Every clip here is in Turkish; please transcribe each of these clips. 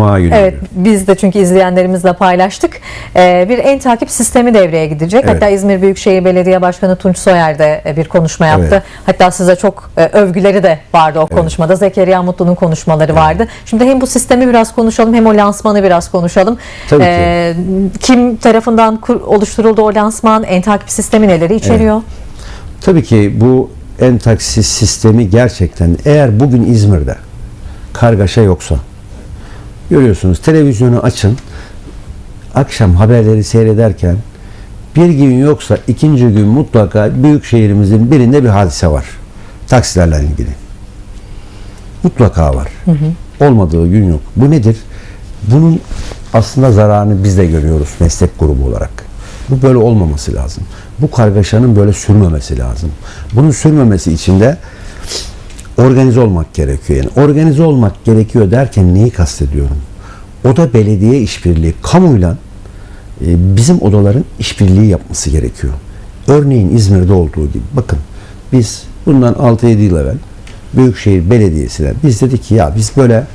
Cuma günü. Evet biz de çünkü izleyenlerimizle paylaştık. Ee, bir en takip sistemi devreye gidecek. Evet. Hatta İzmir Büyükşehir Belediye Başkanı Tunç Soyer de e, bir konuşma yaptı. Evet. Hatta size çok e, övgüleri de vardı o konuşmada. Zekeriya Mutlu'nun konuşmaları vardı. Şimdi hem bu sistemi biraz konuşalım hem o lansmanı biraz konuşalım. Tabii ki. Ee, kim tarafından oluşturuldu o lansman? En takip sistemi neleri içeriyor? Tabii ki bu en taksi sistemi gerçekten eğer bugün İzmir'de kargaşa yoksa görüyorsunuz televizyonu açın akşam haberleri seyrederken bir gün yoksa ikinci gün mutlaka büyük şehrimizin birinde bir hadise var. Taksilerle ilgili. Mutlaka var. Olmadığı gün yok. Bu nedir? Bunun aslında zararını biz de görüyoruz meslek grubu olarak. Bu böyle olmaması lazım. Bu kargaşanın böyle sürmemesi lazım. Bunun sürmemesi için de organize olmak gerekiyor. Yani organize olmak gerekiyor derken neyi kastediyorum? Oda belediye işbirliği kamuyla e, bizim odaların işbirliği yapması gerekiyor. Örneğin İzmir'de olduğu gibi bakın biz bundan 6-7 yıl evvel Büyükşehir Belediyesi'ne biz dedik ki ya biz böyle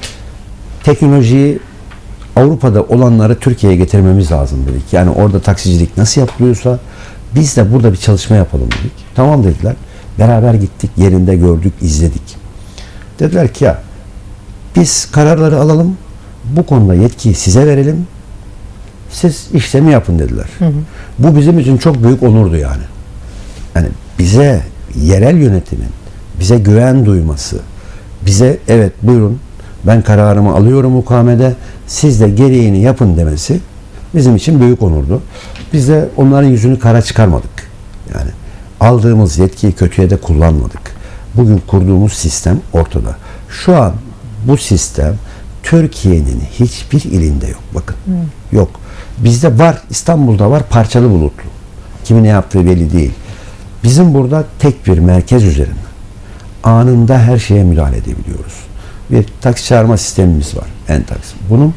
teknolojiyi Avrupa'da olanları Türkiye'ye getirmemiz lazım dedik. Yani orada taksicilik nasıl yapılıyorsa biz de burada bir çalışma yapalım dedik. Tamam dediler. Beraber gittik, yerinde gördük, izledik. Dediler ki ya biz kararları alalım, bu konuda yetkiyi size verelim, siz işlemi yapın dediler. Bu bizim için çok büyük onurdu yani. Yani bize yerel yönetimin bize güven duyması, bize evet buyurun ben kararımı alıyorum mukamede siz de gereğini yapın demesi bizim için büyük onurdu. Biz de onların yüzünü kara çıkarmadık. Yani aldığımız yetkiyi kötüye de kullanmadık. Bugün kurduğumuz sistem ortada. Şu an bu sistem Türkiye'nin hiçbir ilinde yok. Bakın. Yok. Bizde var. İstanbul'da var parçalı bulutlu. Kimin ne yaptığı belli değil. Bizim burada tek bir merkez üzerinde anında her şeye müdahale edebiliyoruz. Bir taksi çağırma sistemimiz var. En taksi. Bunun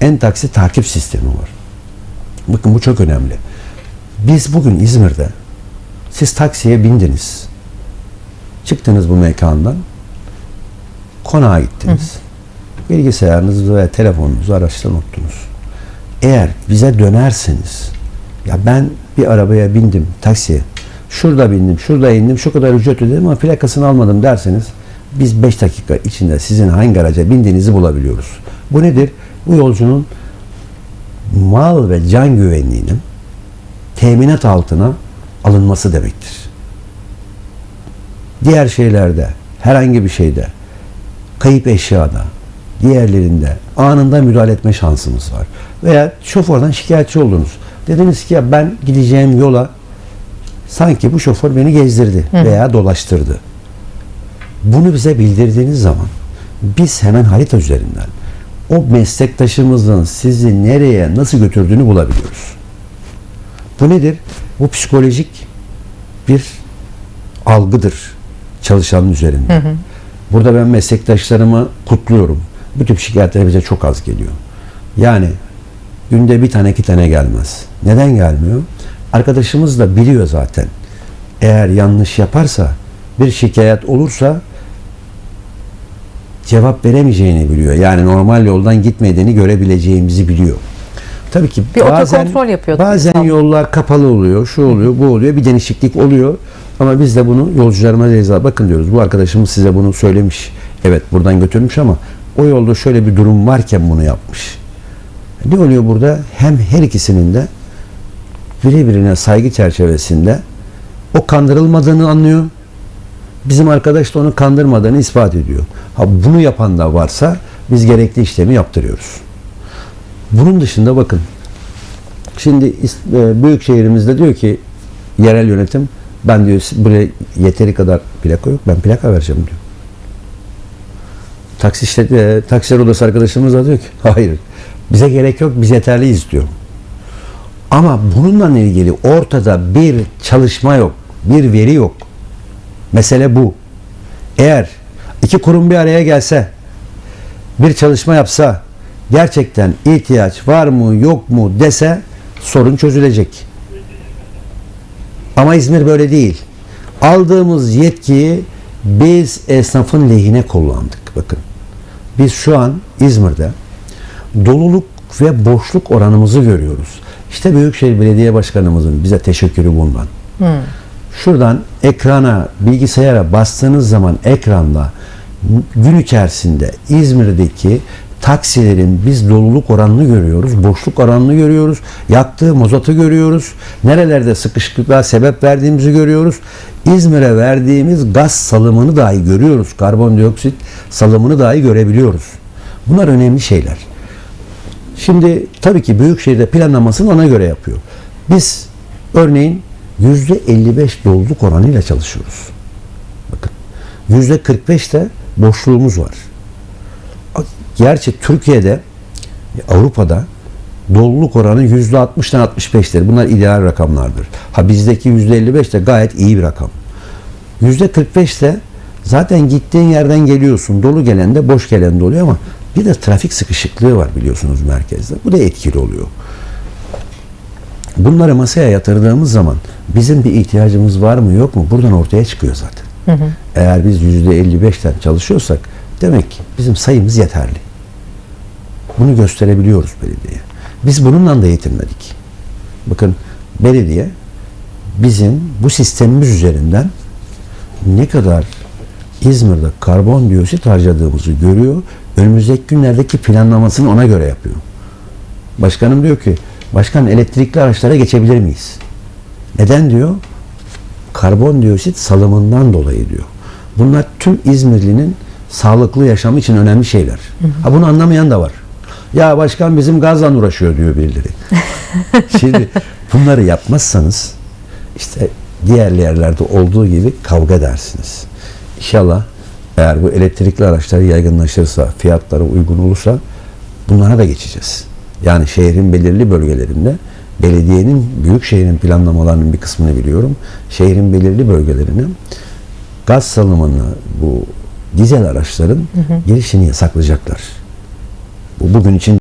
en taksi takip sistemi var. Bakın bu çok önemli. Biz bugün İzmir'de siz taksiye bindiniz. Çıktınız bu mekandan. Konağa gittiniz. Bilgisayarınızı veya telefonunuzu araçtan unuttunuz. Eğer bize dönerseniz ya ben bir arabaya bindim taksiye şurada bindim, şurada indim, şu kadar ücret ödedim ama plakasını almadım derseniz biz 5 dakika içinde sizin hangi araca bindiğinizi bulabiliyoruz. Bu nedir? Bu yolcunun mal ve can güvenliğinin teminat altına alınması demektir. Diğer şeylerde, herhangi bir şeyde, kayıp eşyada, diğerlerinde anında müdahale etme şansımız var. Veya şoförden şikayetçi oldunuz. Dediniz ki ya ben gideceğim yola sanki bu şoför beni gezdirdi veya dolaştırdı. Bunu bize bildirdiğiniz zaman biz hemen harita üzerinden o meslektaşımızın sizi nereye nasıl götürdüğünü bulabiliyoruz. Bu nedir? Bu psikolojik bir algıdır çalışanın üzerinde. Burada ben meslektaşlarımı kutluyorum. Bu tip şikayetler bize çok az geliyor. Yani günde bir tane iki tane gelmez. Neden gelmiyor? Arkadaşımız da biliyor zaten. Eğer yanlış yaparsa, bir şikayet olursa cevap veremeyeceğini biliyor. Yani normal yoldan gitmediğini görebileceğimizi biliyor. Tabii ki Bir bazen, yapıyor bazen yollar kapalı oluyor, şu oluyor, bu oluyor, bir değişiklik oluyor. Ama biz de bunu yolcularıma ceza bakın diyoruz. Bu arkadaşımız size bunu söylemiş. Evet buradan götürmüş ama o yolda şöyle bir durum varken bunu yapmış. Ne oluyor burada? Hem her ikisinin de birbirine saygı çerçevesinde o kandırılmadığını anlıyor. Bizim arkadaş da onu kandırmadığını ispat ediyor. Ha bunu yapan da varsa biz gerekli işlemi yaptırıyoruz. Bunun dışında bakın. Şimdi e, büyük şehrimizde diyor ki yerel yönetim ben diyor buraya yeteri kadar plaka yok. Ben plaka vereceğim diyor. Taksi işlet, e, taksiler odası arkadaşımız da diyor ki hayır bize gerek yok biz yeterliyiz diyor. Ama bununla ilgili ortada bir çalışma yok, bir veri yok. Mesele bu. Eğer iki kurum bir araya gelse, bir çalışma yapsa, gerçekten ihtiyaç var mı yok mu dese sorun çözülecek. Ama İzmir böyle değil. Aldığımız yetkiyi biz esnafın lehine kullandık. Bakın. Biz şu an İzmir'de doluluk ve boşluk oranımızı görüyoruz. İşte Büyükşehir Belediye Başkanımızın bize teşekkürü bundan. Şuradan ekrana, bilgisayara bastığınız zaman ekranda gün içerisinde İzmir'deki taksilerin biz doluluk oranını görüyoruz, boşluk oranını görüyoruz, yaktığı mazotı görüyoruz, nerelerde sıkışıklıklar sebep verdiğimizi görüyoruz. İzmir'e verdiğimiz gaz salımını dahi görüyoruz, karbondioksit salımını dahi görebiliyoruz. Bunlar önemli şeyler. Şimdi tabii ki Büyükşehir'de planlamasını ona göre yapıyor. Biz örneğin %55 doluluk oranıyla çalışıyoruz. Bakın %45 de boşluğumuz var. Gerçi Türkiye'de, Avrupa'da doluluk oranı %60'dan 65'tir. Bunlar ideal rakamlardır. Ha bizdeki %55 de gayet iyi bir rakam. %45 de zaten gittiğin yerden geliyorsun. Dolu gelen de boş gelen de oluyor ama bir de trafik sıkışıklığı var biliyorsunuz merkezde. Bu da etkili oluyor. Bunları masaya yatırdığımız zaman bizim bir ihtiyacımız var mı yok mu buradan ortaya çıkıyor zaten. Eğer biz %55'ten çalışıyorsak demek ki bizim sayımız yeterli. Bunu gösterebiliyoruz belediyeye. Biz bununla da yetinmedik. Bakın belediye bizim bu sistemimiz üzerinden ne kadar İzmir'de karbondioksit harcadığımızı görüyor. Önümüzdeki günlerdeki planlamasını ona göre yapıyor. Başkanım diyor ki, başkan elektrikli araçlara geçebilir miyiz? Neden diyor? Karbondioksit salımından dolayı diyor. Bunlar tüm İzmirlinin sağlıklı yaşamı için önemli şeyler. Ha bunu anlamayan da var. Ya başkan bizim gazla uğraşıyor diyor birileri. Şimdi bunları yapmazsanız işte diğer yerlerde olduğu gibi kavga edersiniz. İnşallah eğer bu elektrikli araçlar yaygınlaşırsa, fiyatları uygun olursa bunlara da geçeceğiz. Yani şehrin belirli bölgelerinde belediyenin, büyük şehrin planlamalarının bir kısmını biliyorum. Şehrin belirli bölgelerine gaz salımını bu dizel araçların girişini yasaklayacaklar. Bu bugün için